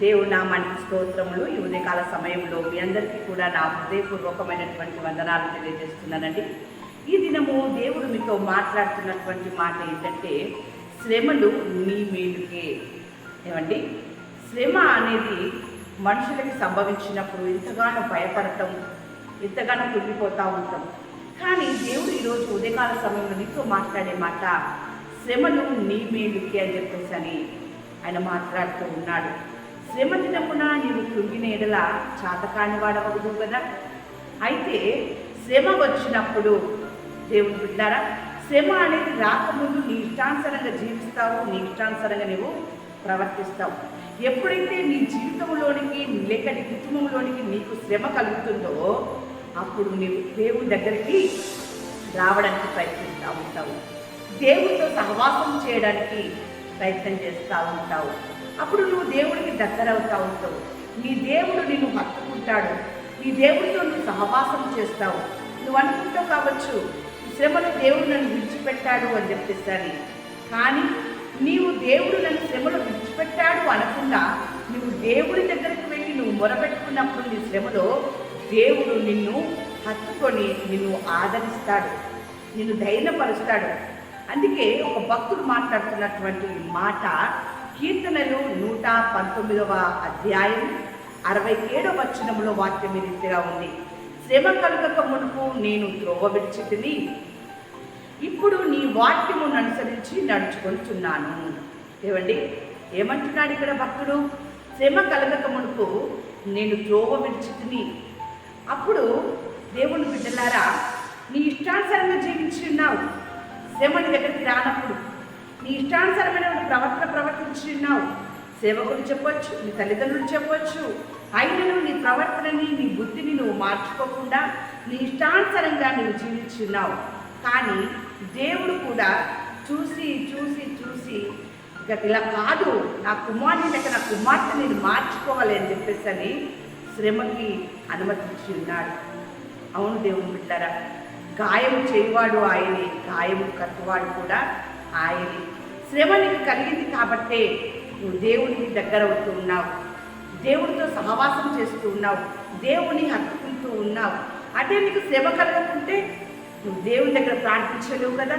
దేవుడు నామానికి స్తోత్రములు. ఈ ఉదయకాల సమయంలో మీ అందరికీ కూడా నా హృదయపూర్వకమైనటువంటి వందనాలు తెలియజేస్తున్నానండి. ఈ దినము దేవుడు మీతో మాట్లాడుతున్నటువంటి మాట ఏంటంటే శ్రమలు నీ మేలుకే. ఏమండి? శ్రమ అనేది మనుషులకి సంభవించినప్పుడు ఎంతగానో భయపడటం ఎంతగానో కుళ్ళిపోతూ ఉంటాం. కానీ దేవుడు ఈరోజు ఉదయకాల సమయంలో నీతో మాట్లాడే మాట శ్రమలు నీ మేలుకే అని చెప్పేసి అని ఆయన మాట్లాడుతూ ఉన్నాడు. శ్రమదినమున నీవు కృంగిన ఎడల చాతకాని వాడవదు కదా? అయితే శ్రమ వచ్చినప్పుడు దేవుడు బిడ్డారా శ్రమ అనేది రాకముందు నీ ఇష్టానుసరంగా జీవిస్తావు నీ ఇష్టానుసరంగా నువ్వు ప్రవర్తిస్తావు. ఎప్పుడైతే నీ జీవితంలోనికి లేక నీ కుటుంబంలోనికి నీకు శ్రమ కలుగుతుందో అప్పుడు నీవు దేవుడి దగ్గరికి రావడానికి ప్రయత్నిస్తూ ఉంటావు. దేవుడితో సహవాసం చేయడానికి ప్రయత్నం చేస్తూ ఉంటావు. అప్పుడు నువ్వు దేవుడికి దగ్గరవుతా ఉంటావు నీ దేవుడు నిన్ను హత్తుకుంటాడు. నీ దేవుడితో నువ్వు సహవాసం చేస్తావు. నువ్వు అనుకుంటావు కావచ్చు శ్రమలో దేవుడు నన్ను విడిచిపెట్టాడు అని చెప్పేసరి. కానీ నీవు దేవుడు నన్ను శ్రమలో విడిచిపెట్టాడు అనకుండా నువ్వు దేవుడి దగ్గరికి వెళ్ళి నువ్వు మొరపెట్టుకున్నప్పుడు నీ శ్రమలో దేవుడు నిన్ను హత్తుకొని నిన్ను ఆదరిస్తాడు. నిన్ను ధైర్యపరుస్తాడు. అందుకే ఒక భక్తుడు మాట్లాడుతున్నటువంటి మాట కీర్తనలు నూట పంతొమ్మిదవ అధ్యాయం అరవై ఏడవ వచనంలో వాక్యం రీతిగా ఉంది. శ్రమ కలుగక మునుపు నేను త్రోవ విడిచితిని ఇప్పుడు నీ వాక్యమును అనుసరించి నడుచుకొంటున్నాను. ఏమండి? ఏమంటున్నాడు ఇక్కడ భక్తుడు? శ్రమ కలగక మునుపు నేను త్రోవ విడిచితిని. అప్పుడు దేవుని బిడ్డలారా నీ ఇష్టానుసారంగా జీవించి ఉన్నావు. శ్రమ నీ దగ్గరికి రానప్పుడు నీ ఇష్టానుసారమైన ప్రవర్తన ప్రవర్తించి ఉన్నావు సేవకులు చెప్పొచ్చు నీ తల్లిదండ్రులు చెప్పొచ్చు. అయినను నీ ప్రవర్తనని నీ బుద్ధిని నువ్వు మార్చుకోకుండా నీ ఇష్టానుసారంగా నువ్వు జీవించి ఉన్నావు కానీ దేవుడు కూడా చూసి చూసి చూసి ఇక ఇలా కాదు నా కుమార్ని లేక నా కుమార్తె నేను మార్చుకోవాలి అని చెప్పేసి అని శ్రమకి అనుమతించి ఉన్నాడు అవును దేవుని బిడ్డారా గాయము చేయవాడు ఆయనే గాయము కట్టువాడు కూడా ఆయనే. శ్రమ నీకు కలిగింది కాబట్టే నువ్వు దేవునికి దగ్గర అవుతూ ఉన్నావు. దేవుడితో సహవాసం చేస్తూ ఉన్నావు. దేవుని హత్తుకుంటూ ఉన్నావు. అదే నీకు శ్రమ కలగకుంటే నువ్వు దేవుని దగ్గర ప్రార్థించలేవు కదా.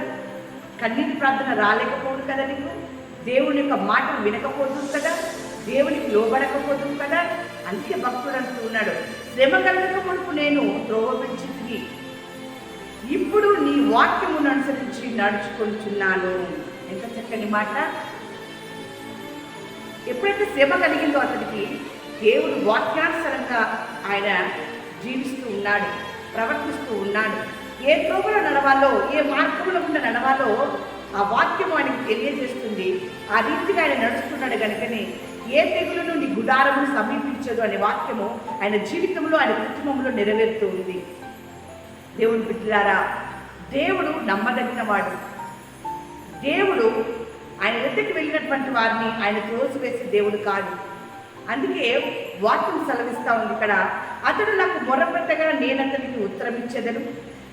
కన్నీటి ప్రార్థన రాలేకపోదు కదా నీకు. దేవుని యొక్క మాట వినకపోతుంది కదా. దేవునికి లోబడకపోదు కదా. అందుకే భక్తుడు అంటూ ఉన్నాడు శ్రమ కలగక మునుపు నేను ద్రోవపించింది ఇప్పుడు నీ వాక్యమును అనుసరించి నడుచుకుంటున్నాను ఎంత చక్కని మాట. ఎప్పుడైతే శ్రమ కలిగిందో అతనికి దేవుడు వాక్యానుసరంగా ఆయన జీవిస్తూ ఉన్నాడు ప్రవర్తిస్తూ ఉన్నాడు. ఏ త్రోవలో నడవాలో ఏ మార్గంలో ఉన్న నడవాలో ఆ వాక్యం ఆయనకి తెలియజేస్తుంది. ఆ రీతిగా ఆయన నడుస్తున్నాడు కనుకనే ఏ తెగులను నీ గుడారము సమీపించదు అనే వాక్యము ఆయన జీవితంలో ఆయన కుటుంబంలో నెరవేరుతూ ఉంది. దేవుని బిడ్డలారా దేవుడు నమ్మదగినవాడు దేవుడు ఆయన ఎద్దకు వెళ్ళినటువంటి వారిని ఆయన త్రోసివేసే దేవుడు కాదు. అందుకే వాక్యం సెలవిస్తా ఉంది ఇక్కడ అతడు నాకు మొరపెట్టగా నేను అతనికి ఉత్తరం ఇచ్చేదను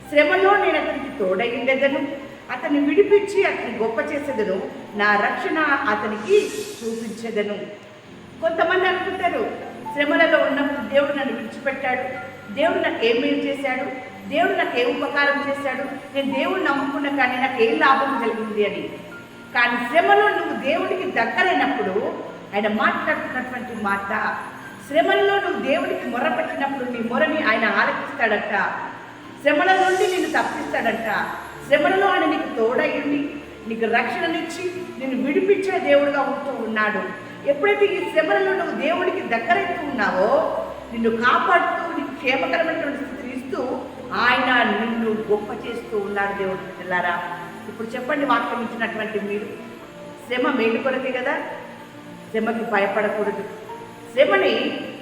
శ్రమలో నేను అతనికి తోడయ్యుండేదను. అతన్ని విడిపించి అతని గొప్ప చేసేదను నా రక్షణ అతనికి చూపించేదను. కొంతమంది అనుకుంటారు శ్రమలలో ఉన్నప్పుడు దేవుడు నన్ను విడిచిపెట్టాడు దేవుడు నాకు ఏం చేశాడు? దేవుడు నాకు ఏ ఉపకారం చేశాడు? నేను దేవుడు నమ్ముకున్నా కానీ నాకు ఏం లాభం కలిగింది అని. కానీ శ్రమలో నువ్వు దేవుడికి దగ్గరైనప్పుడు ఆయన మాట్లాడుతున్నటువంటి మాట శ్రమల్లో నువ్వు దేవుడికి మొరపెట్టినప్పుడు నీ మొరని ఆయన ఆలకిస్తాడట. శ్రమల నుండి నిన్ను తప్పిస్తాడట. శ్రమలలో ఆయన నీకు తోడయ్యండి నీకు రక్షణనిచ్చి నిన్ను విడిపించే దేవుడుగా ఉంటూ ఉన్నాడు. ఎప్పుడైతే ఈ శ్రమలలో నువ్వు దేవుడికి దగ్గరైతూ ఉన్నావో నిన్ను కాపాడుతూ నీకు క్షేమకరమైనటువంటి స్థితిని ఇస్తూ ఆయన నిన్ను గొప్ప చేస్తూ ఉన్నాడు దేవుడు పిల్లారా ఇప్పుడు చెప్పండి వాక్యం ఇచ్చినటువంటి మీరు. శ్రమ మేలు కొరకే కదా? శ్రమకి భయపడకూడదు. శ్రమని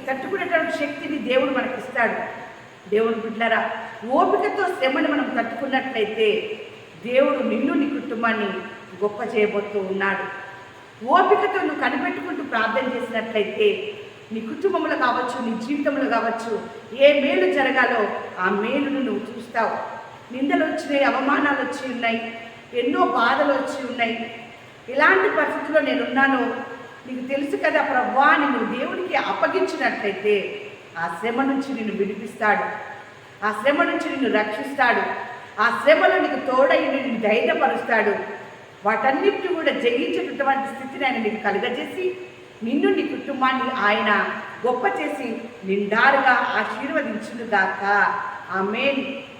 తట్టుకునేటువంటి శక్తిని దేవుడు మనకి ఇస్తాడు దేవుడు బిడ్డలారా ఓపికతో శ్రమని మనం తట్టుకున్నట్లయితే దేవుడు నిన్ను నీ కుటుంబాన్ని గొప్ప చేయబోతూ ఉన్నాడు. ఓపికతో నువ్వు కనిపెట్టుకుంటూ ప్రార్థన చేసినట్లయితే నీ కుటుంబంలో కావచ్చు నీ జీవితంలో కావచ్చు ఏ మేలు జరగాలో ఆ మేలును నువ్వు చూస్తావు. నిందలు వచ్చినాయి అవమానాలు వచ్చి ఉన్నాయి ఎన్నో బాధలు వచ్చి ఉన్నాయి. ఇలాంటి పరిస్థితుల్లో నేనున్నాను నీకు తెలుసు కదా ప్రభా నువ్వు దేవునికి అప్పగించినట్లయితే ఆ శ్రమ నుంచి నిన్ను విడిపిస్తాడు. ఆ శ్రమ నుంచి నిన్ను రక్షిస్తాడు. ఆ శ్రమలో నీకు తోడై నిన్ను ధైర్యపరుస్తాడు. వాటన్నిటిని కూడా జయించేటటువంటి స్థితిని ఆయన నీకు కలుగజేసి నిన్ను నీ కుటుంబాన్ని ఆయన గొప్ప చేసి నిండారుగా ఆశీర్వదించునుగాక. ఆమెన్.